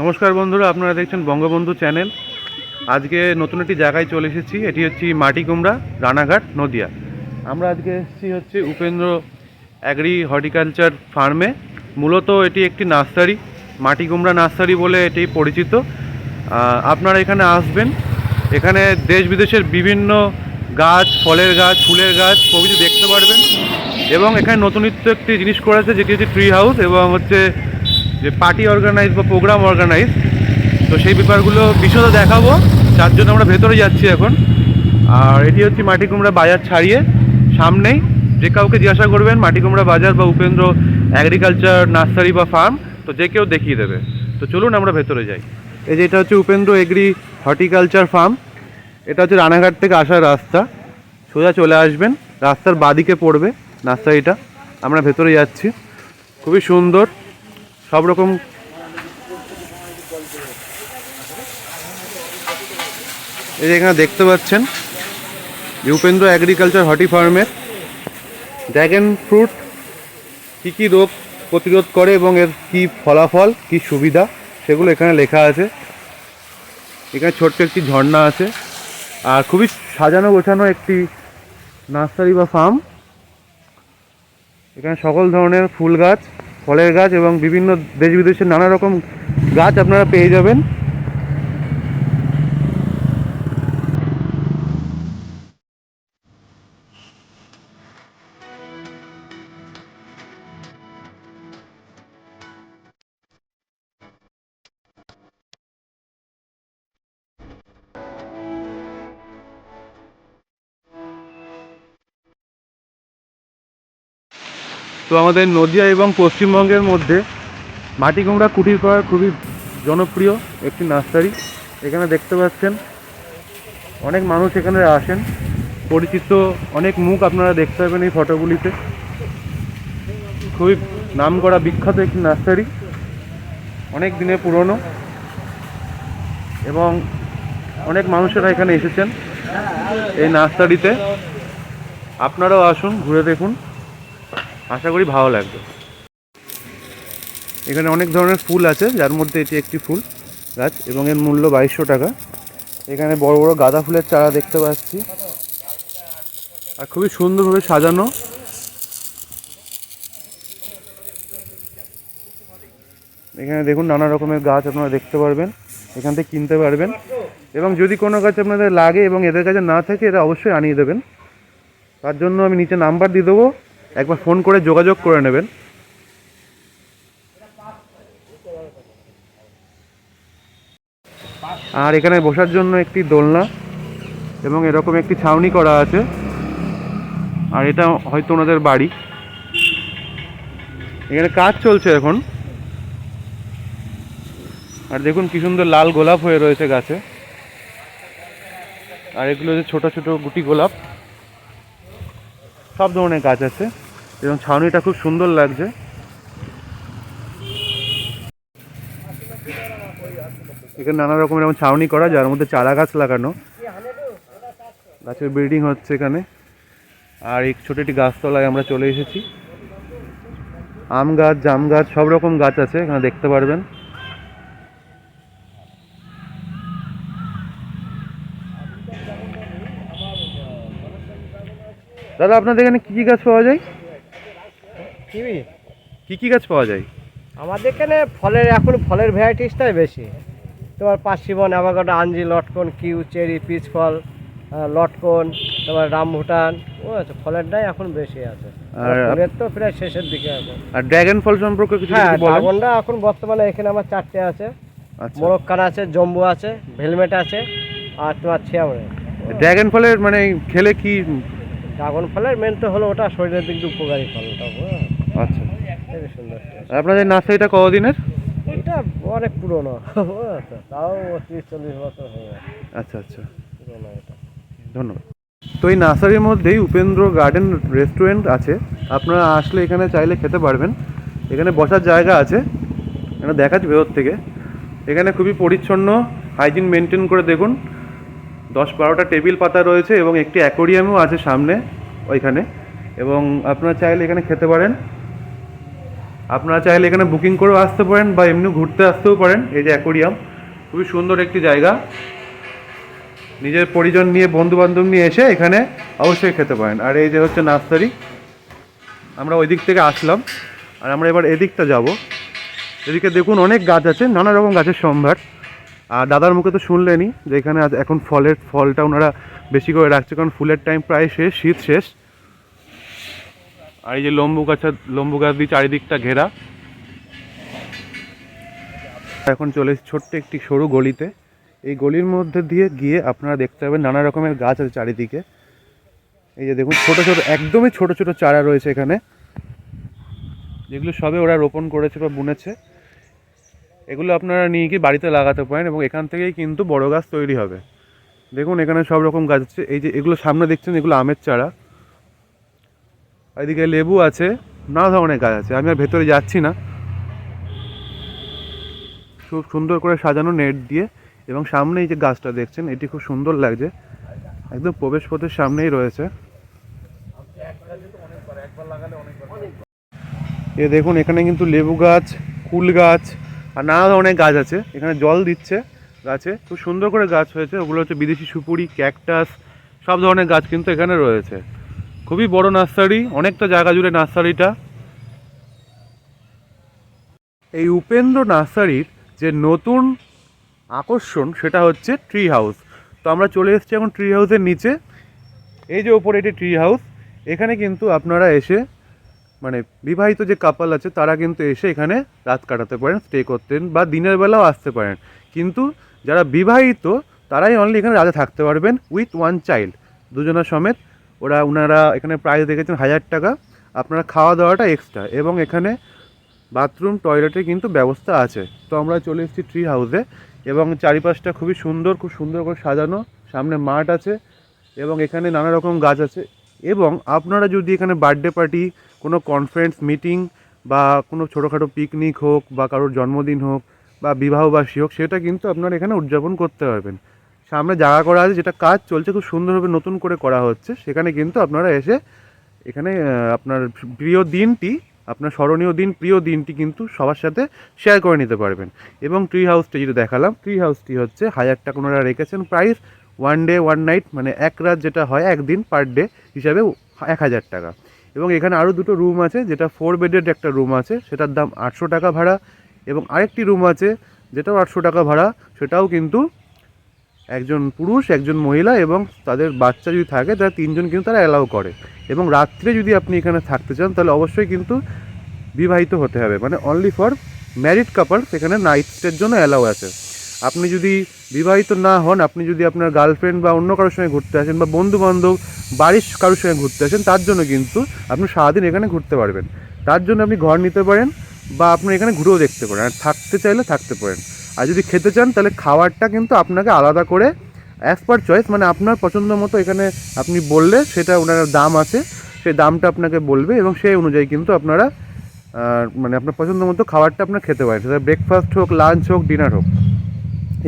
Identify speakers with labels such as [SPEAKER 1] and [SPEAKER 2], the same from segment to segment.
[SPEAKER 1] নমস্কার বন্ধুরা, আপনারা দেখছেন বঙ্গবন্ধু চ্যানেল। আজকে নতুন একটি জায়গায় চলে এসেছি, এটি হচ্ছে মাটি কুমড়া, রানাঘাট, নদিয়া। আমরা আজকে এসেছি হচ্ছে উপেন্দ্র অ্যাগ্রি হর্টিকালচার ফার্মে মূলত এটি একটি নার্সারি, মাটি কুমড়া নার্সারি বলে এটি পরিচিত। আপনারা এখানে আসবেন। এখানে দেশ বিদেশের বিভিন্ন গাছ, ফলের গাছ, ফুলের গাছ প্রভৃতি দেখতে পারবেন। এবং এখানে নতুনিত্ব একটি জিনিস করেছে যেটি হচ্ছে ট্রি হাউস এবং হচ্ছে যে পার্টি অর্গানাইজ বা প্রোগ্রাম অর্গানাইজ তো সেই ব্যাপারগুলো বিশদ দেখাবো। যার জন্য আমরা ভেতরে যাচ্ছি এখন। আর এটি হচ্ছে মাটি কুমড়া বাজার ছাড়িয়ে সামনেই। যে কাউকে জিজ্ঞাসা করবেন, মাটি কুমড়া বাজার বা উপেন্দ্র অ্যাগ্রিকালচার নার্সারি বা ফার্ম তো যে কেউ দেখিয়ে দেবে। তো চলুন আমরা ভেতরে যাই। এই যে এটা হচ্ছে উপেন্দ্র এগ্রি হর্টিকালচার ফার্ম এটা হচ্ছে রানাঘাট থেকে আসার রাস্তা। সোজা চলে আসবেন। রাস্তার বাদিকে পড়বে নার্সারিটা। আমরা ভেতরে যাচ্ছি। খুবই সুন্দর। সব রকম এই এখানে দেখতে পাচ্ছেন যে উপেন্দ্র অ্যাগ্রিকালচার হর্টি ফার্মের। ড্র্যাগন ফ্রুট কী কী রোগ প্রতিরোধ করে এবং এর কি ফলাফল, কি সুবিধা, সেগুলো এখানে লেখা আছে। এখানে ছোট্ট একটি ঝর্ণা আছে। আর খুবই সাজানো গোছানো একটি নার্সারি বা ফার্ম এখানে সকল ধরনের ফুল গাছ। ফলের গাছ এবং বিভিন্ন দেশ বিদেশের নানা রকম গাছ আপনারা পেয়ে যাবেন। আমাদের নদিয়া এবং পশ্চিমবঙ্গের মধ্যে মাটি কুমড়া কুটির পাড়ার খুবই জনপ্রিয় একটি নার্সারি। এখানে দেখতে পাচ্ছেন অনেক মানুষ এখানে আসেন। পরিচিত অনেক মুখ আপনারা দেখতে পাবেন এই ফটোগুলিতে। খুবই নাম করা বিখ্যাত একটি নার্সারি। অনেক দিনের পুরনো এবং অনেক মানুষেরা এখানে এসেছেন এই নার্সারিতে। আপনারাও আসুন, ঘুরে দেখুন। আশা করি ভালো লাগবে। এখানে অনেক ধরনের ফুল আছে, যার মধ্যে এটি একটি ফুল গাছ, এবং এর মূল্য বাইশশো টাকা। এখানে বড় বড় গাঁদা ফুলের চারা দেখতে পাচ্ছি। আর খুবই সুন্দরভাবে সাজানো। এখানে দেখুন নানা রকমের গাছ আপনারা দেখতে পারবেন, এখান থেকে কিনতে পারবেন। এবং যদি কোনো গাছ আপনাদের লাগে এবং এদের কাছে না থাকে, এরা অবশ্যই আনিয়ে দেবেন। তার জন্য আমি নিচে নাম্বার দিয়ে দেবো। একবার ফোন করে যোগাযোগ করে নেবেন। আর এখানে বসার জন্য একটি দোলনা এবং এরকম একটি ছাউনি করা আছে। আর এটা হয়তো ওনাদের বাড়ি। এখানে কাজ চলছে এখন। আর দেখুন কি সুন্দর লাল গোলাপ হয়ে রয়েছে গাছে। আর এগুলো হচ্ছে ছোট ছোট গুটি গোলাপ। সব ধরনের গাছ আছে। এবং ছাউনিটা খুব সুন্দর লাগছে। এখানে নানা রকমের এরকম ছাউনি করা, যার মধ্যে চারা গাছ লাগানো। গাছের বিল্ডিং হচ্ছে এখানে। আর এই ছোট একটি গাছতলায় আমরা চলে এসেছি। আম গাছ, জাম গাছ, সব রকম গাছ আছে, এখানে দেখতে পারবেন। দাদা, আপনাদের এখানে কী কী গাছ পাওয়া যায়?
[SPEAKER 2] কিবি
[SPEAKER 1] কী কী গাছ পাওয়া যায়?
[SPEAKER 2] আমাদের এখানে ফলের এখন ফলের ভ্যারাইটিসটাই বেশি। তোমার পার্সিমন অ্যাভাকাডো আঞ্জি লটকন কিউ চেরি পিচ ফল লটকন তোমার রামভুটান ও আছে ফলেরটাই এখন বেশি আছে।
[SPEAKER 1] আর
[SPEAKER 2] তো প্রায় শেষের দিকে এখন
[SPEAKER 1] আর ড্র্যাগন ফল সম্পর্কে কিছু
[SPEAKER 2] হ্যাঁ ড্রাগনটা এখন বর্তমানে এখানে আমার চারটে আছে।
[SPEAKER 1] আচ্ছা।
[SPEAKER 2] মোরক্কান আছে জম্বু আছে ভেলমেট আছে আর তোমার ছিয়ামরে
[SPEAKER 1] ড্র্যাগন ফলের মানে খেলে কি
[SPEAKER 2] ড্রাগন ফলের মেন তো হলো ওটা শরীরের দিক দিয়ে উপকারী ফল ওটা?
[SPEAKER 1] আচ্ছা।
[SPEAKER 2] খুবই সুন্দর
[SPEAKER 1] আপনাদের নার্সারিটা কতদিনের?
[SPEAKER 2] এটা অনেক পুরনো? তাও তিরিশ চল্লিশ বছর হয়ে
[SPEAKER 1] আচ্ছা আচ্ছা।
[SPEAKER 2] পুরনো এটা।
[SPEAKER 1] ধন্যবাদ। তো এই নার্সারির মধ্যেই উপেন্দ্র গার্ডেন রেস্টুরেন্ট আছে। আপনারা আসলে এখানে চাইলে খেতে পারবেন। এখানে বসার জায়গা আছে। এখানে দেখাচ্ছি ভেতর থেকে। এখানে খুবই পরিচ্ছন্ন হাইজিন মেনটেন করে দেখুন। দশ বারোটা টেবিল পাতা রয়েছে এবং একটি অ্যাকোরিয়ামও আছে সামনে ওইখানে। এবং আপনারা চাইলে এখানে খেতে পারেন। আপনারা চাইলে এখানে বুকিং করেও আসতে পারেন বা এমনি ঘুরতে আসতেও পারেন। এই যে অ্যাকোরিয়াম, খুবই সুন্দর একটি জায়গা। নিজের পরিজন নিয়ে বন্ধু বান্ধব নিয়ে এসে এখানে অবশ্যই খেতে পারেন। আর এই যে হচ্ছে নার্সারি, আমরা ওই দিক থেকে আসলাম। আর আমরা এবার এদিকটা যাব। এদিকে দেখুন অনেক গাছ আছে, নানা রকম গাছের সম্ভার। আর দাদার মুখে তো শুনলেনই যে এখানে এখন ফলের, ফলটা ওনারা বেশি করে রাখছে, কারণ ফুলের টাইম প্রায় শেষ, শীত শেষ। আর এই যে লম্বু গাছ লম্বু গাছ দিয়ে চারিদিকটা ঘেরা। এখন চলে ছোট্ট একটি সরু গলিতে। এই গলির মধ্যে দিয়ে গিয়ে আপনারা দেখতে পাবেন নানা রকমের গাছ আছে চারিদিকে। এই যে দেখুন, ছোট ছোট, একদমই ছোট ছোট চারা রয়েছে এখানে। যেগুলো সবে ওরা রোপণ করেছে বা বুনেছে। এগুলো আপনারা নিয়ে গিয়ে বাড়িতে লাগাতে পারেন এবং এখান থেকেই কিন্তু বড় গাছ তৈরি হবে। দেখুন, এখানে সব রকম গাছ আছে। এই যে এগুলো সামনে দেখছেন, এগুলো আমের চারা। এদিকে লেবু আছে, নানা ধরনের গাছ আছে, আমি আর ভেতরে যাচ্ছি না। খুব সুন্দর করে সাজানো নেট দিয়ে এবং সামনে এই যে গাছটা দেখছেন, এটি খুব সুন্দর লাগছে। একদম প্রবেশ পথের সামনেই রয়েছে। এ দেখুন, এখানে কিন্তু লেবু গাছ, কুল গাছ আর নানা ধরনের গাছ আছে। এখানে জল দিচ্ছে গাছে। খুব সুন্দর করে গাছ হয়েছে। ওগুলো হচ্ছে বিদেশি সুপুরি, ক্যাকটাস, সব ধরনের গাছ কিন্তু এখানে রয়েছে। খুবই বড় নার্সারি, অনেকটা জায়গা জুড়ে নার্সারিটা। এই উপেন্দ্র নার্সারির যে নতুন আকর্ষণ, সেটা হচ্ছে ট্রি হাউস তো আমরা চলে এসেছি এখন ট্রি হাউসের নিচে। এই যে ওপরে এটি ট্রি হাউস এখানে কিন্তু আপনারা এসে মানে বিবাহিত যে কাপাল আছে, তারা কিন্তু এসে এখানে রাত কাটাতে পারেন স্টে করতেন বা দিনের বেলাও আসতে পারেন। কিন্তু যারা বিবাহিত, তারাই অনলি এখানে রাতে থাকতে পারবেন উইথ ওয়ান চাইল্ড দুজনের সমেত ওরা ওনারা এখানে প্রাইস দেখেছেন হাজার টাকা। আপনারা খাওয়া দাওয়াটা এক্সট্রা এবং এখানে বাথরুম টয়লেটের কিন্তু ব্যবস্থা আছে। তো আমরা চলে এসেছি ট্রি হাউসে এবং চারিপাশটা খুবই সুন্দর, খুব সুন্দর করে সাজানো। সামনে মাঠ আছে এবং এখানে নানা রকম গাছ আছে। এবং আপনারা যদি এখানে বার্থডে পার্টি কোনো কনফারেন্স মিটিং বা কোনো ছোটোখাটো পিকনিক হোক বা কারোর জন্মদিন হোক বা বিবাহবাসী হোক, সেটা কিন্তু আপনারা এখানে উদযাপন করতে পারবেন। সামনে জায়গা করা আছে, যেটা কাজ চলছে, খুব সুন্দরভাবে নতুন করে করা হচ্ছে। সেখানে কিন্তু আপনারা এসে, এখানে আপনার প্রিয় দিনটি, আপনার স্মরণীয় দিন, প্রিয় দিনটি কিন্তু সবার সাথে শেয়ার করে নিতে পারবেন। এবং ট্রি হাউসটি যেটা দেখালাম ট্রি হাউসটি হচ্ছে হাজার টাকা ওনারা রেখেছেন price one day one night মানে এক রাত যেটা হয়, একদিন পার ডে হিসাবে এক হাজার টাকা। এবং এখানে আরও দুটো রুম আছে, যেটা ফোর বেডের একটা রুম আছে, সেটার দাম আটশো টাকা ভাড়া। এবং আরেকটি রুম আছে, যেটাও আটশো টাকা ভাড়া, সেটাও কিন্তু একজন পুরুষ, একজন মহিলা এবং তাদের বাচ্চা যদি থাকে, তারা তিনজন কিন্তু তারা অ্যালাউ করে। এবং রাত্রে যদি আপনি এখানে থাকতে চান, তাহলে অবশ্যই কিন্তু বিবাহিত হতে হবে। মানে অনলি ফর ম্যারিড কাপলস এখানে নাইট স্টের জন্য অ্যালাউ আছে। আপনি যদি বিবাহিত না হন, আপনি যদি আপনার গার্লফ্রেন্ড বা অন্য কারোর সঙ্গে ঘুরতে আসেন বা বন্ধু বান্ধব বাড়ির কারোর সঙ্গে ঘুরতে আসেন, তার জন্য কিন্তু আপনি সারাদিন এখানে ঘুরতে পারবেন। তার জন্য আপনি ঘর নিতে পারেন বা আপনি এখানে ঘুরেও দেখতে পারেন। আর থাকতে চাইলে থাকতে পারেন। আর যদি খেতে চান, তাহলে খাবারটা কিন্তু আপনাকে আলাদা করে অ্যাজ পার চয়েস মানে আপনার পছন্দ মতো এখানে আপনি বললে সেটা ওনার দাম আছে সেই দামটা আপনাকে বলবে এবং সেই অনুযায়ী কিন্তু আপনারা মানে আপনার পছন্দ মতো খাবারটা আপনার খেতে পারেন। সেটা ব্রেকফাস্ট হোক লাঞ্চ হোক ডিনার হোক।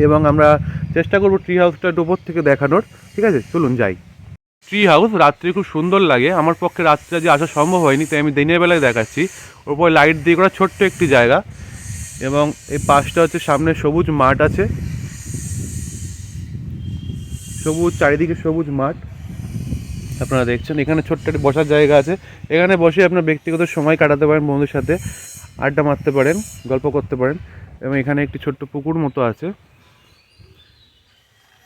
[SPEAKER 1] এবং আমরা চেষ্টা করব ট্রি হাউসটা উপর থেকে দেখানোর। ঠিক আছে? চলুন যাই। ট্রি হাউস রাত্রি খুব সুন্দর লাগে। আমার পক্ষে রাত্রে যে আসা সম্ভব হয়নি, তাই আমি দিনের বেলায় দেখাচ্ছি। ওপর লাইট দিয়ে করা ছোট্ট একটি জায়গা। এবং এই পাশটা হচ্ছে সামনে সবুজ মাঠ আছে। সবুজ চারিদিকে সবুজ মাঠ। আপনারা দেখছেন, এখানে ছোট্ট একটা বসার জায়গা আছে। এখানে বসে আপনার ব্যক্তিগত সময় কাটাতে পারেন বন্ধুর সাথে, আড্ডা মারতে পারেন, গল্প করতে পারেন এবং এখানে একটি ছোট্ট পুকুর মতো আছে।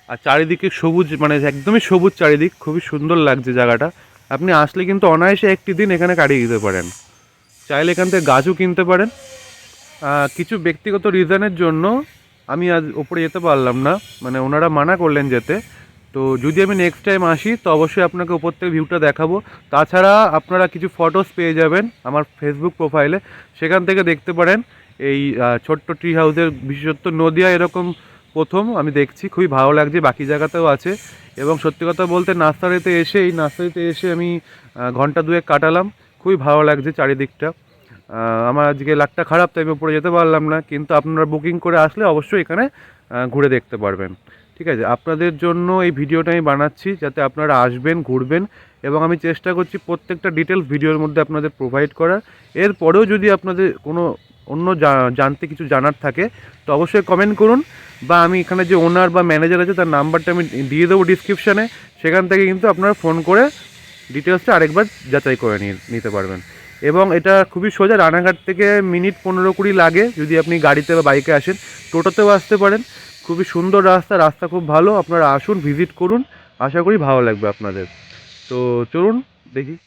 [SPEAKER 1] আর চারিদিকে সবুজ মানে একদমই সবুজ চারিদিক, খুবই সুন্দর লাগছে জায়গাটা। আপনি আসলে কিন্তু অনায়াসে একটি দিন এখানে কাটিয়ে দিতে পারেন। চাইলে এখান থেকে গাছও কিনতে পারেন। কিছু ব্যক্তিগত রিজনের জন্য আমি আজ ওপরে যেতে পারলাম না। মানে ওনারা মানা করলেন যেতে। তো যদি আমি নেক্সট টাইম আসি, তো অবশ্যই আপনাকে উপর থেকে ভিউটা দেখাবো। তাছাড়া আপনারা কিছু ফটোস পেয়ে যাবেন আমার ফেসবুক প্রোফাইলে সেখান থেকে দেখতে পারেন এই ছোট্ট ট্রি হাউসের বিশেষত্ব। নদিয়া এরকম প্রথম, আমি দেখছি, খুবই ভালো লাগছে, বাকি জায়গাতেও আছে। এবং সত্যি কথা বলতে, নার্সারিতে এসে, এই নার্সারিতে এসে আমি ঘণ্টা দুয়েক কাটালাম। খুবই ভালো লাগছে চারিদিকটা। আমার আজকে লাকটা খারাপ, তাই আমি উপরে যেতে পারলাম না। কিন্তু আপনারা বুকিং করে আসলে অবশ্যই এখানে ঘুরে দেখতে পারবেন। ঠিক আছে? আপনাদের জন্য এই ভিডিওটা আমি বানাচ্ছি যাতে আপনারা আসবেন, ঘুরবেন এবং আমি চেষ্টা করছি প্রত্যেকটা ডিটেলস ভিডিওর মধ্যে আপনাদের প্রোভাইড করার। এরপরেও যদি আপনাদের কোনো অন্য জানতে কিছু জানার থাকে, তো অবশ্যই কমেন্ট করুন বা আমি এখানে যে ওনার বা ম্যানেজার আছে, তার নাম্বারটা আমি দিয়ে দেবো ডিসক্রিপশানে সেখান থেকে কিন্তু আপনারা ফোন করে ডিটেলসটা আরেকবার যাচাই করে নিতে পারবেন। এবং এটা খুবই সোজা, রানাঘাট থেকে মিনিট পনেরো কুড়ি লাগে যদি আপনি গাড়িতে বা বাইকে আসেন। টোটোতেও আসতে পারেন। খুবই সুন্দর রাস্তা রাস্তা খুব ভালো। আপনারা আসুন, ভিজিট করুন। আশা করি ভালো লাগবে আপনাদের। তো চলুন, দেখি।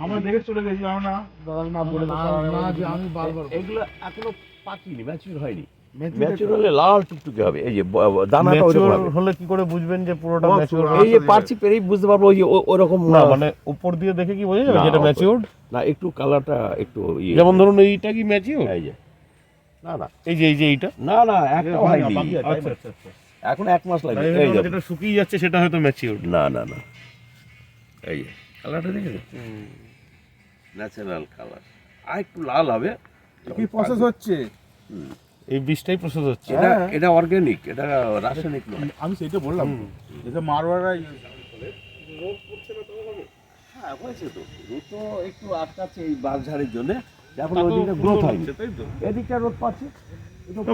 [SPEAKER 3] আমরা দেখে চলে গেছিলাম না দাদা না বলে
[SPEAKER 4] আমি বারবার
[SPEAKER 5] এগুলো এখনও পাকিনি ম্যাচিউর হয়নি। ম্যাচিউর হলে লাল টুকটুকে হবে এই যে ব- ব- দানাটা ওরকম হবে।
[SPEAKER 3] হলে কি করে বুঝবেন যে পুরোটা ম্যাচিউর
[SPEAKER 5] এই যে পারছি পেরেই বুঝতে পারব ওই যে ওরকম
[SPEAKER 3] না মানে উপর দিয়ে দেখে কি বোঝা যাবে
[SPEAKER 5] না,
[SPEAKER 3] যেটা
[SPEAKER 5] না একটু কালারটা একটু
[SPEAKER 3] যেমন ধরুন এইটা কি ম্যাচিউর
[SPEAKER 5] এই যে। না না।
[SPEAKER 3] এই যে এই যে এইটা?
[SPEAKER 5] না না একটা হয়নি।
[SPEAKER 3] আচ্ছা আচ্ছা আচ্ছা।
[SPEAKER 5] এখন এক মাস লাগবে।
[SPEAKER 3] যেটা শুকিয়ে যাচ্ছে সেটা হয়তো ম্যাচিউরড
[SPEAKER 5] না না না। এই যে কালারটা দেখে ন্যাচারাল কালার আর একটু লাল হবে
[SPEAKER 4] কি প্রসেস হচ্ছে।
[SPEAKER 3] এই বীজটাই প্রসেস হচ্ছে।
[SPEAKER 5] এটা এটা অর্গানিক এটা রাসায়নিক নয়।
[SPEAKER 4] আমি সেইটা বললাম। এটা মারওয়ারা
[SPEAKER 5] হ্যাঁ হয়েছে তো। রোদ তো একটু আটকাচ্ছে এই বাঘঝাড়ের জন্য। এখন ওই দিকটা গ্রোথ
[SPEAKER 3] তো।
[SPEAKER 5] এদিকটা রোদ পাচ্ছে।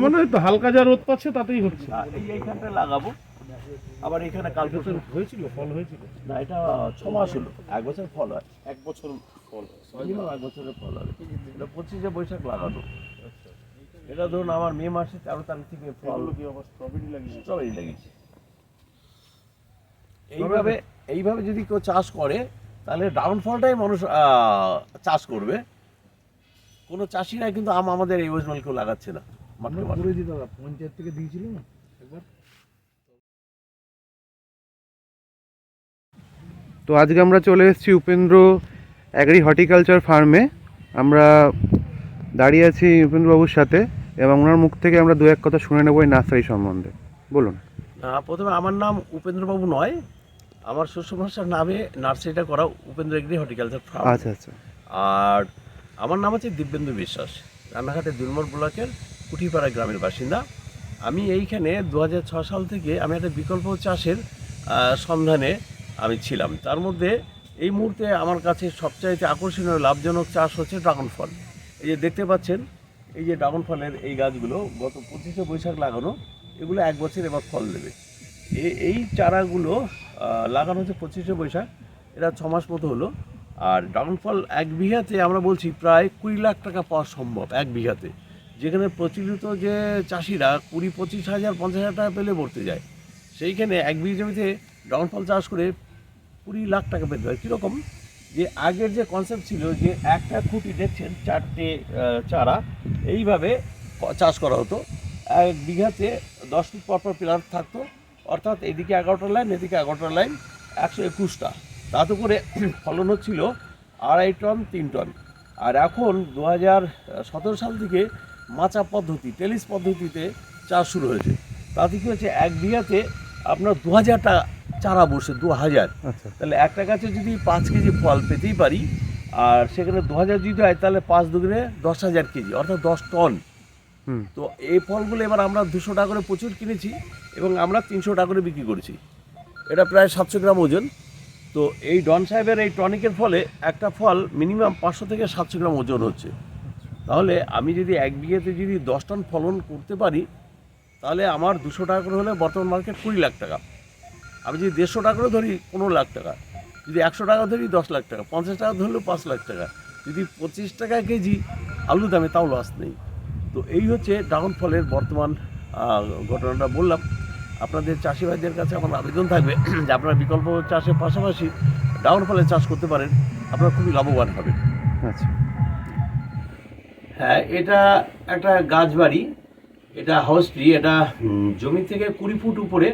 [SPEAKER 3] মানে তো হালকা যা রোদ পাচ্ছে তাতেই হচ্ছে।
[SPEAKER 5] না, এই এইখানটা লাগাবো। আবার এখানে কালকে তো
[SPEAKER 3] হয়েছিল ফল হয়েছিল।
[SPEAKER 5] না এটা ছ মাস হলো। এক বছর ফল হয়।
[SPEAKER 3] এক বছর ফল
[SPEAKER 5] মিনিমাম এক বছরের ফল হবে এটা পঁচিশে বৈশাখ লাগানো। এটা ধরুন আমার মে মাসে তেরো তারিখ থেকে ফল
[SPEAKER 3] কি অবস্থা স্ট্রবেরি লাগিয়েছে?
[SPEAKER 5] স্ট্রবেরি লাগিয়েছে। এইভাবে এইভাবে যদি কেউ চাষ করে তাহলে ডাউন ফলটাই মানুষ আহ, চাষ করবে। কোনো চাষিরা কিন্তু আম আমাদের এই ওয়েস্ট কেউ লাগাচ্ছে না।
[SPEAKER 4] পঞ্চায়েত থেকে দিয়েছিল না?
[SPEAKER 1] তো আজকে আমরা চলে এসেছি উপেন্দ্র অ্যাগ্রি হর্টিকালচার ফার্মে আমরা দাঁড়িয়ে আছি উপেন্দ্রবাবুর সাথে এবং ওনার মুখ থেকে আমরা দু এক কথা শুনে নেব এই নার্সারি সম্বন্ধে। বলুন।
[SPEAKER 5] প্রথমে আমার নাম উপেন্দ্রবাবু নয় আমার শ্বশুর মশার নামে নার্সারিটা করা উপেন্দ্র এগ্রি হর্টিকালচার ফার্ম
[SPEAKER 1] আচ্ছা আচ্ছা।
[SPEAKER 5] আর আমার নাম হচ্ছে দিব্যেন্দু বিশ্বাস রান্নাঘাটের দুলমোড় ব্লকের কুঠিপাড়া গ্রামের বাসিন্দা। আমি এইখানে দু সাল থেকে আমি একটা বিকল্প চাষের সন্ধানে আমি ছিলাম। তার মধ্যে এই মুহূর্তে আমার কাছে সবচাইতে আকর্ষণীয় লাভজনক চাষ হচ্ছে ড্রাগন ফল। এই যে দেখতে পাচ্ছেন, এই যে ড্রাগন ফলের এই গাছগুলো গত পঁচিশে বৈশাখ লাগানো, এগুলো এক বছর এবার ফল দেবে। এই চারাগুলো লাগানো হচ্ছে পঁচিশে বৈশাখ, এটা ছ মাস মতো হলো। আর ড্রাগন ফল এক বিঘাতে আমরা বলছি প্রায় কুড়ি লাখ টাকা পাওয়া সম্ভব এক বিঘাতে। যেখানে প্রচলিত যে চাষিরা কুড়ি, পঁচিশ হাজার, পঞ্চাশ হাজার টাকা পেলে ভরতে যায়। সেইখানে এক বিঘা জমিতে ড্রাগন ফল চাষ করে কুড়ি লাখ টাকা পেতে হয়। কীরকম? যে আগের যে কনসেপ্ট ছিল যে একটা খুঁটি দেখছেন চারটে চারা, এইভাবে চাষ করা হতো। এক বিঘাতে দশ ফিট পর পর পিলার থাকতো। অর্থাৎ এদিকে এগারোটা লাইন, এদিকে এগারোটা লাইন, একশো একুশটা। তাতে করে ফলন হচ্ছিল আড়াই টন, তিন টন। আর এখন দু হাজার সতেরো সাল থেকে মাচা পদ্ধতি টেলিস পদ্ধতিতে চাষ শুরু হয়েছে। তাতে কী হচ্ছে এক বিঘাতে আপনার দু হাজারটা চারা বসে দু হাজার।
[SPEAKER 1] আচ্ছা।
[SPEAKER 5] তাহলে একটা গাছে যদি পাঁচ কেজি ফল পেতেই পারি আর সেখানে দু হাজার যদি হয় তাহলে পাঁচ দুগুণে দশ হাজার কেজি অর্থাৎ দশ টন।
[SPEAKER 1] হুম।
[SPEAKER 5] তো এই ফলগুলো এবার আমরা দুশো টাকা করে প্রচুর কিনেছি এবং আমরা তিনশো টাকা করে বিক্রি করেছি। এটা প্রায় সাতশো গ্রাম ওজন। তো এই ডন সাহেবের এই টনিকের ফলে একটা ফল মিনিমাম পাঁচশো থেকে সাতশো গ্রাম ওজন হচ্ছে। তাহলে আমি যদি এক বিঘেতে যদি দশ টন ফলন করতে পারি তাহলে আমার দুশো টাকা করে হলে বর্তমান মার্কেট কুড়ি লাখ টাকা। আমি যদি দেড়শো টাকা করে ধরি পনেরো লাখ টাকা। যদি একশো টাকা ধরি দশ লাখ টাকা। পঞ্চাশ টাকা ধরলেও পাঁচ লাখ টাকা। যদি পঁচিশ টাকা কেজি আলু দামে তাও লস নেই। তো এই হচ্ছে ড্রাগন ফলের বর্তমান ঘটনাটা বললাম। আপনাদের চাষি ভাইদের কাছে আমার আবেদন থাকবে যে আপনারা বিকল্প চাষের পাশাপাশি ড্রাগন ফলের চাষ করতে পারেন। আপনারা খুবই লাভবান হবেন।
[SPEAKER 1] আচ্ছা।
[SPEAKER 5] হ্যাঁ এটা একটা গাছ বাড়ি এটা হাউস ট্রি এটা জমি থেকে কুড়ি ফুট উপরে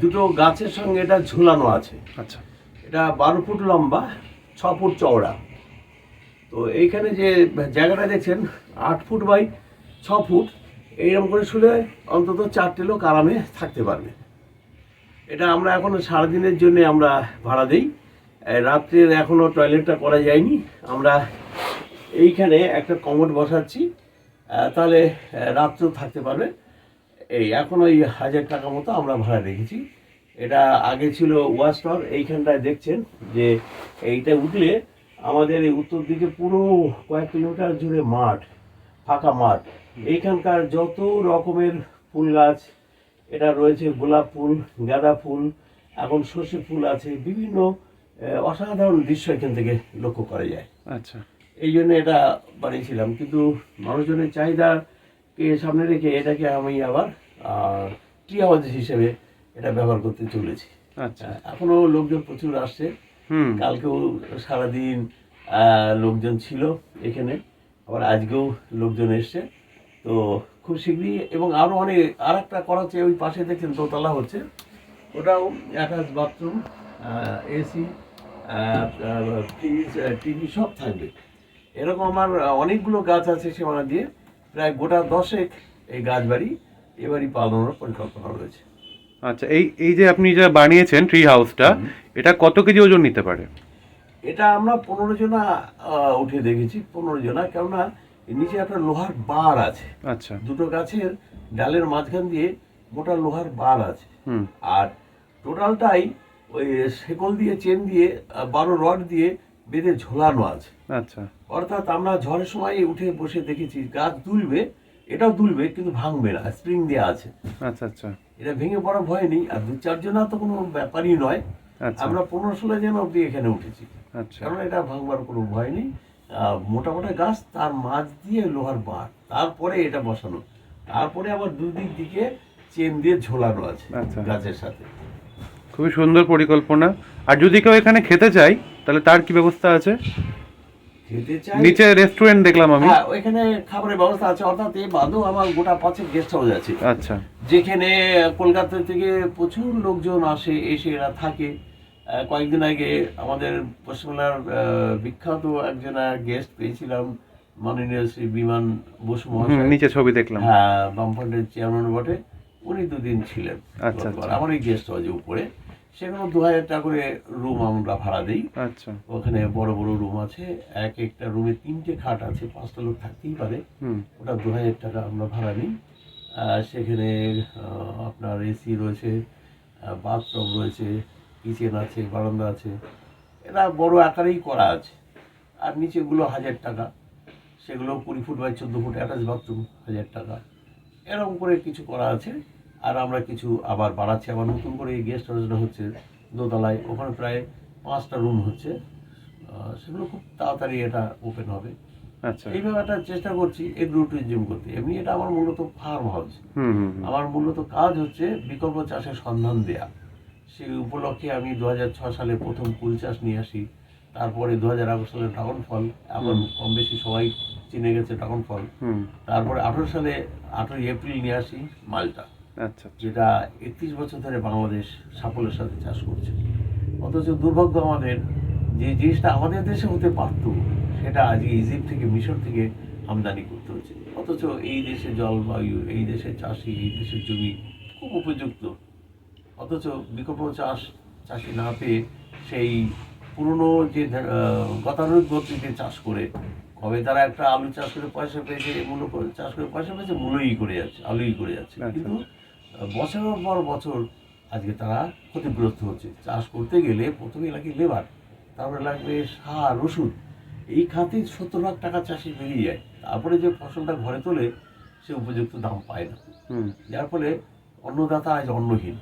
[SPEAKER 5] দুটো গাছের সঙ্গে এটা ঝুলানো আছে।
[SPEAKER 1] আচ্ছা।
[SPEAKER 5] এটা বারো ফুট লম্বা ছ ফুট চওড়া। তো এইখানে যে জায়গাটা দেখছেন আট ফুট বাই ছ ফুট এইরকম করে শুলে অন্তত চারটে লোক আরামে থাকতে পারবে। এটা আমরা এখন সারাদিনের জন্য আমরা ভাড়া দিই। রাত্রের এখনও টয়লেটটা করা যায়নি। আমরা এইখানে একটা কমোড বসাচ্ছি। তাহলে রাত্রেও থাকতে পারবে। এই এখন ওই হাজার টাকা মতো আমরা ভাড়া রেখেছি। এটা আগে ছিল ওয়াশ টাওয়ার এইখানটায় দেখছেন যে এইটা উঠলে আমাদের এই উত্তর দিকে পুরো কয়েক কিলোমিটার জুড়ে মাঠ ফাঁকা মাঠ। এইখানকার যত রকমের ফুল গাছ এটা রয়েছে গোলাপ ফুল গাঁদা ফুল এখন সর্ষে ফুল আছে বিভিন্ন অসাধারণ দৃশ্য এখান থেকে লক্ষ্য করা যায়।
[SPEAKER 1] আচ্ছা।
[SPEAKER 5] এই জন্য এটা বানিয়েছিলাম কিন্তু মানুষজনের চাহিদাকে সামনে রেখে এটাকে আমি আবার হাউস হিসেবে এটা ব্যবহার করতে চলেছি।
[SPEAKER 1] আচ্ছা।
[SPEAKER 5] এখনও লোকজন প্রচুর আসছে।
[SPEAKER 1] হুম।
[SPEAKER 5] কালকেও সারাদিন লোকজন ছিল এখানে। আবার আজকেও লোকজন এসছে। তো খুব শীঘ্রই এবং আরও অনেক আর একটা করা হচ্ছে ওই পাশে দেখছেন দোতলা হচ্ছে। ওটাও attach bathroom AC fridge TV সব থাকবে। এরকম আমার অনেকগুলো গাছ আছে সীমানা দিয়ে। প্রায় গোটা দশেক এই গাছ বাড়ি এবারই পালানোর পরিকল্পনা রয়েছে
[SPEAKER 1] আচ্ছা এই এই যে আপনি যা বানিয়েছেন ট্রি হাউসটা এটা কত কেজি ওজন নিতে পারে?
[SPEAKER 5] এটা আমরা পনেরো জনা উঠে দেখেছি পনেরো জনা কেননা নিচে একটা লোহার বার আছে।
[SPEAKER 1] আচ্ছা।
[SPEAKER 5] দুটো গাছের ডালের মাঝখান দিয়ে মোটা লোহার বার আছে। আর টোটালটাই ওই শেকল দিয়ে চেন দিয়ে বারো রড দিয়ে বেঁধে ঝোলানো আছে।
[SPEAKER 1] আচ্ছা।
[SPEAKER 5] অর্থাৎ আমরা ঝড়ের সময় উঠে বসে দেখেছি গাছ দুলবে এটাও দুলবে কিন্তু ভাঙবে না স্প্রিং দেওয়া আছে।
[SPEAKER 1] আচ্ছা আচ্ছা।
[SPEAKER 5] এটা ভেঙে পড়া ভয় নেই আর দু চারজনা তো কোনো ব্যাপারই নয়।
[SPEAKER 1] আচ্ছা।
[SPEAKER 5] আমরা পনেরো ষোলো জন অব্দি এখানে উঠেছি।
[SPEAKER 1] আচ্ছা।
[SPEAKER 5] কারণ এটা ভাঙবার কোনো ভয় নেই। মোটা মোটা গাছ তার মাঝ দিয়ে লোহার বার তারপরে এটা বসানো। তারপরে আবার দুদিক দিকে চেন দিয়ে ঝোলানো আছে
[SPEAKER 1] আচ্ছা।
[SPEAKER 5] গাছের সাথে।
[SPEAKER 1] খুবই সুন্দর পরিকল্পনা। আর যদি কেউ এখানে খেতে চাই তাহলে তার কি ব্যবস্থা আছে?
[SPEAKER 5] খেতে চাই।
[SPEAKER 1] নিচে রেস্টুরেন্ট দেখলাম আমি।
[SPEAKER 5] হ্যাঁ ওইখানে খাবারের ব্যবস্থা আছে। অর্থাৎ এই বাদেও আমার গোটা পাঁচেক গেস্ট হাউস আছে।
[SPEAKER 1] আচ্ছা।
[SPEAKER 5] যেখানে কলকাতা থেকে প্রচুর লোকজন আসে এসে এরা থাকে। কয়েকদিন আগে আমাদের পশ্চিমবাংলার বিখ্যাত একজন গেস্ট পেয়েছিলাম মাননীয় শ্রী বিমান বসু মহাশয়।
[SPEAKER 1] নিচে ছবি দেখলাম।
[SPEAKER 5] হ্যাঁ বামফ্রন্টের চেয়ারম্যান বটে। উনি দুদিন ছিলেন।
[SPEAKER 1] আচ্ছা। আচ্ছা।
[SPEAKER 5] আমার এই গেস্ট হাউসে উপরে। সেখানে দু হাজার টাকা করে রুম আমরা ভাড়া দিই।
[SPEAKER 1] আচ্ছা।
[SPEAKER 5] ওখানে বড় বড় রুম আছে। এক একটা রুমে তিনটে খাট আছে পাঁচটা লোক থাকতেই পারে।
[SPEAKER 1] হুম।
[SPEAKER 5] ওটা দু হাজার টাকা আমরা ভাড়া নিই। সেখানে আপনার এসি রয়েছে বাথটব রয়েছে কিচেন আছে বারান্দা আছে। এরা বড় আকারেই করা আছে। আর নিচেগুলো হাজার টাকা। সেগুলো কুড়ি ফুট বাই চোদ্দ ফুট অ্যাটাচ বাথরুম হাজার টাকা। এরকম করে কিছু করা আছে। আর আমরা কিছু আবার বাড়াচ্ছি আবার নতুন করে এই গেস্ট হাউসটা হচ্ছে দোতলায়। ওখানে প্রায় পাঁচটা রুম হচ্ছে। সেগুলো খুব তাড়াতাড়ি এটা ওপেন হবে।
[SPEAKER 1] আচ্ছা।
[SPEAKER 5] এইভাবে একটা চেষ্টা করছি এগ্রো ট্যুরিজম করতে। এমনি এটা আমার মূলত ফার্ম হাউস। আমার মূলত কাজ হচ্ছে বিকল্প চাষের সন্ধান দেয়া। সেই উপলক্ষে আমি দু সালে প্রথম কুল চাষ নিয়ে আসি। তারপরে দু হাজার সালে ড্রাগন ফল এখন কম বেশি সবাই চিনে গেছে ড্রাগন ফল তারপরে আঠেরো সালে আঠেরোই এপ্রিল নিয়ে আসি মালটা।
[SPEAKER 1] আচ্ছা।
[SPEAKER 5] যেটা একত্রিশ বছর ধরে বাংলাদেশ সাফল্যের সাথে চাষ করছে। অথচ দুর্ভাগ্য আমাদের যে জিনিসটা আমাদের দেশে হতে পারতো সেটা আজকে ইজিপ্ট থেকে মিশর থেকে আমদানি করতে হচ্ছে অথচ এই দেশে জলবায়ু এই দেশের চাষি এই দেশের জমি খুব উপযুক্ত। অথচ বিকল্প চাষ চাষি না পেয়ে সেই পুরনো যে আহ, গতানুগতিক গতিতে চাষ করে কবে তারা একটা আলু চাষ করে পয়সা পেয়েছে মূলো চাষ করে পয়সা পেয়েছে মূলই করে যাচ্ছে আলুই করে যাচ্ছে।
[SPEAKER 1] আচ্ছা।
[SPEAKER 5] কিন্তু বছরের পর বছর আজকে তারা ক্ষতিগ্রস্ত হচ্ছে। চাষ করতে গেলে প্রথমে লাগে লেবার তারপরে লাগবে সার ওষুধ। এই খাতে সত্তর লাখ টাকা চাষি বেরিয়ে যায়। তারপরে যে ফসলটা ঘরে তোলে সে উপযুক্ত দাম পায় না।
[SPEAKER 1] হুম।
[SPEAKER 5] যার ফলে অন্নদাতা আজ অন্নহীন।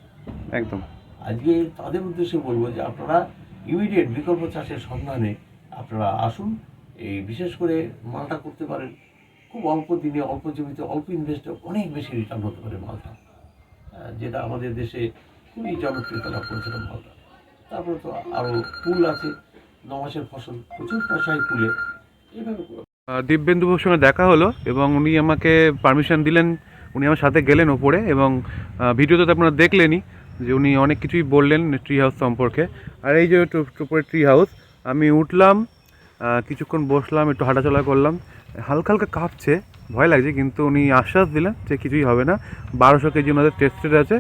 [SPEAKER 1] একদম।
[SPEAKER 5] আজকে তাদের উদ্দেশ্যে বলব যে আপনারা ইমিডিয়েট বিকল্প চাষের সন্ধানে আপনারা আসুন। এই বিশেষ করে মালটা করতে পারেন। খুব অল্প দিনে অল্প জমিতে অল্প ইনভেস্টে অনেক বেশি রিটার্ন হতে পারে মালটা। যেটা আমাদের দেশে খুবই জনপ্রিয়তা লাভ করেছিল মালটা তারপরে তো আরও ফুল আছে ন মাসের ফসল প্রচুর পয়সায় ফুলে
[SPEAKER 1] আহ, দিব্যেন্দুবাবুর সঙ্গে দেখা হলো এবং উনি আমাকে পারমিশন দিলেন উনি আমার সাথে গেলেন ওপরে এবং ভিডিওতে তো আপনারা দেখলেনই যে উনি অনেক কিছুই বললেন ট্রি হাউস সম্পর্কে। আর এই যে উপরে ট্রি হাউস আমি উঠলাম কিছুক্ষণ বসলাম একটু হাঁটাচলা করলাম হালকা হালকা কাঁপছে ভয় লাগছে, কিন্তু উনি আশ্বাস দিলেন যে কিছুই হবে না। বারোশো কেজি ওনাদের টেস্টেড আছে।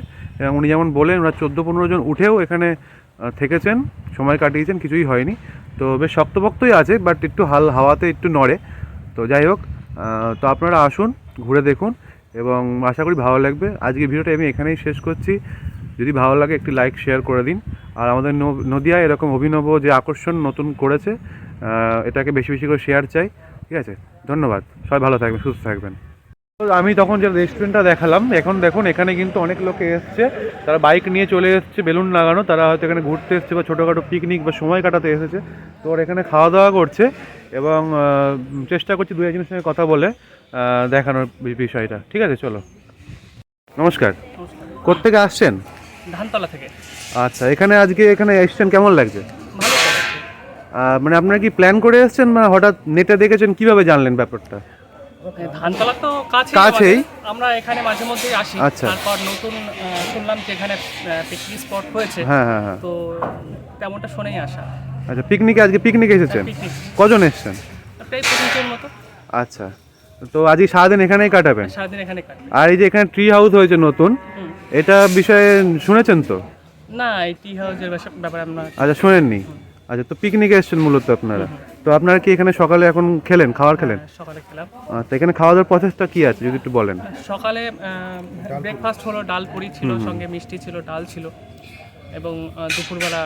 [SPEAKER 1] উনি যেমন বলেন ওরা চোদ্দ পনেরো জন উঠেও এখানে থেকেছেন, সময় কাটিয়েছেন, কিছুই হয়নি। তো বেশ শক্তপোক্তই আছে বাট একটু হাল, হাওয়াতে একটু নড়ে। তো যাই হোক তো আপনারা আসুন, ঘুরে দেখুন, এবং আশা করি ভালো লাগবে। আজকে ভিডিওটা আমি এখানেই শেষ করছি। যদি ভালো লাগে, একটি লাইক শেয়ার করে দিন। আর আমাদের নদিয়ায় এরকম অভিনব যে আকর্ষণ নতুন করেছে এটাকে বেশি বেশি করে শেয়ার চাই। ঠিক আছে? ধন্যবাদ। সবাই ভালো থাকবেন সুস্থ থাকবেন। তো আমি তখন যে রেস্টুরেন্টটা দেখালাম এখন দেখুন এখানে কিন্তু অনেক লোকে এসছে। তারা বাইক নিয়ে চলে এসছে বেলুন লাগানো। তারা হয়তো এখানে ঘুরতে এসছে বা ছোটোখাটো পিকনিক বা সময় কাটাতে এসেছে। তো ওরা এখানে খাওয়া দাওয়া করছে এবং চেষ্টা করছি দু একজনের সঙ্গে কথা বলে দেখানোর বিষয়টা। ঠিক আছে চলো। নমস্কার। কোত্থেকে আসছেন?
[SPEAKER 6] ধানতলা থেকে।
[SPEAKER 1] আচ্ছা এখানে আজকে এখানে এসছেন কেমন লাগছে? মানে আপনারা কি প্ল্যান করে এসছেন না হঠাৎ নেটে দেখেছেন? কীভাবে জানলেন ব্যাপারটা?
[SPEAKER 6] ধানতলা তো কাছে
[SPEAKER 1] কাছেই?
[SPEAKER 6] আমরা এখানে মাঝে মধ্যেই আসি।
[SPEAKER 1] আচ্ছা।
[SPEAKER 6] তারপর নতুন শুনলাম যে এখানে পিকনিক স্পট হয়েছে।
[SPEAKER 1] হ্যাঁ হ্যাঁ হ্যাঁ।
[SPEAKER 6] তো তেমনটা শুনেই আসা।
[SPEAKER 1] আচ্ছা পিকনিকে আজকে পিকনিকে এসেছেন? কজন এসছেন?
[SPEAKER 6] প্রায় পিকনিকের মতো।
[SPEAKER 1] আচ্ছা। তো আজকে সারাদিন এখানেই কাটাবেন?
[SPEAKER 6] সারাদিন এখানে কাটবে।
[SPEAKER 1] আর এই যে এখানে ট্রি হাউস হয়েছে নতুন এটা বিষয়ে শুনেছেন তো?
[SPEAKER 6] না এই টি হাউসের ব্যাপারে আমরা
[SPEAKER 1] আচ্ছা শোনেননি। আচ্ছা তো পিকনিকে এসেছেন মূলত আপনারা? তো আপনারা কি এখানে সকালে এখন খেলেন খাবার খেলেন?
[SPEAKER 6] আহ, সকালে খেলাম।
[SPEAKER 1] আচ্ছা এখানে খাওয়া দাওয়ার প্রসেসটা কি আছে যদি একটু বলেন?
[SPEAKER 6] সকালে ব্রেকফাস্ট হলো ডাল পুরি ছিল সঙ্গে মিষ্টি ছিল ডাল ছিল। এবং দুপুরবেলা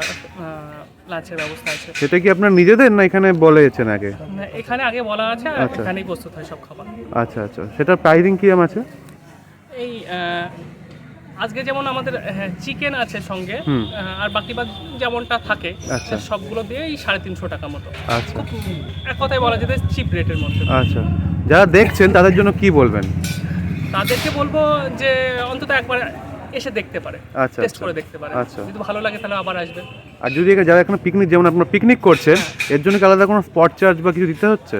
[SPEAKER 6] লাঞ্চের ব্যবস্থা আছে।
[SPEAKER 1] সেটা কি আপনার নিজেদের না এখানে বলেছেন আগে?
[SPEAKER 6] না, এখানে আগে বলা আছে আর
[SPEAKER 1] আচ্ছা।
[SPEAKER 6] এখানেই প্রস্তুত হয় সব খাবার।
[SPEAKER 1] আচ্ছা আচ্ছা। সেটার প্রাইসিং কিরম আছে?
[SPEAKER 6] এই আজকে যেমন আমাদের চিকেন আছে সঙ্গে আর বাকি বাদ যেমনটা থাকে
[SPEAKER 1] আচ্ছা।
[SPEAKER 6] সবগুলো দিয়ে এই সাড়ে তিনশো টাকা মতো।
[SPEAKER 1] আচ্ছা।
[SPEAKER 6] এক কথায় বলা যেতে চিপ রেটের মধ্যে।
[SPEAKER 1] আচ্ছা। যারা দেখছেন তাদের জন্য কি বলবেন?
[SPEAKER 6] তাদেরকে বলব যে অন্তত একবার এসে দেখতে পারে
[SPEAKER 1] আচ্ছা
[SPEAKER 6] টেস্ট
[SPEAKER 1] আচ্ছা
[SPEAKER 6] করে দেখতে পারে।
[SPEAKER 1] আচ্ছা।
[SPEAKER 6] যদি ভালো লাগে তাহলে আবার আসবে।
[SPEAKER 1] আর যদি যারা এখানে পিকনিক যেমন আপনারা পিকনিক করছেন এর জন্য কি আলাদা কোনো স্পট চার্জ বা কিছু দিতে হচ্ছে?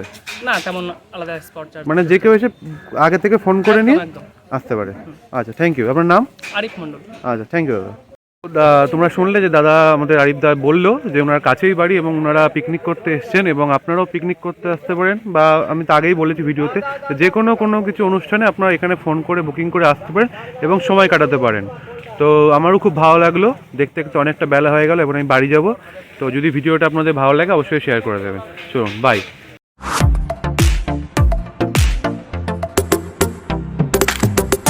[SPEAKER 6] না তেমন আলাদা স্পট চার্জ
[SPEAKER 1] মানে যে কেউ এসে আগে থেকে ফোন করে নিয়ে
[SPEAKER 6] একদম।
[SPEAKER 1] আসতে পারে। আচ্ছা থ্যাংক ইউ আপনার নাম?
[SPEAKER 6] আরিফ মন্ডল
[SPEAKER 1] আচ্ছা থ্যাংক ইউ দাদা তোমরা শুনলে যে দাদা আমাদের আরিফ দা বলল যে ওনার কাছেই বাড়ি এবং ওনারা পিকনিক করতে এসছেন এবং আপনারাও পিকনিক করতে আসতে পারেন বা আমি তো আগেই বলেছি ভিডিওতে যে কোনো কোনো কিছু অনুষ্ঠানে আপনারা এখানে ফোন করে বুকিং করে আসতে পারেন এবং সময় কাটাতে পারেন। তো আমারও খুব ভালো লাগল। দেখতে দেখতে অনেকটা বেলা হয়ে গেল এবং আমি বাড়ি যাব। তো যদি ভিডিওটা আপনাদের ভালো লাগে অবশ্যই শেয়ার করে দেবেন। চলুন বাই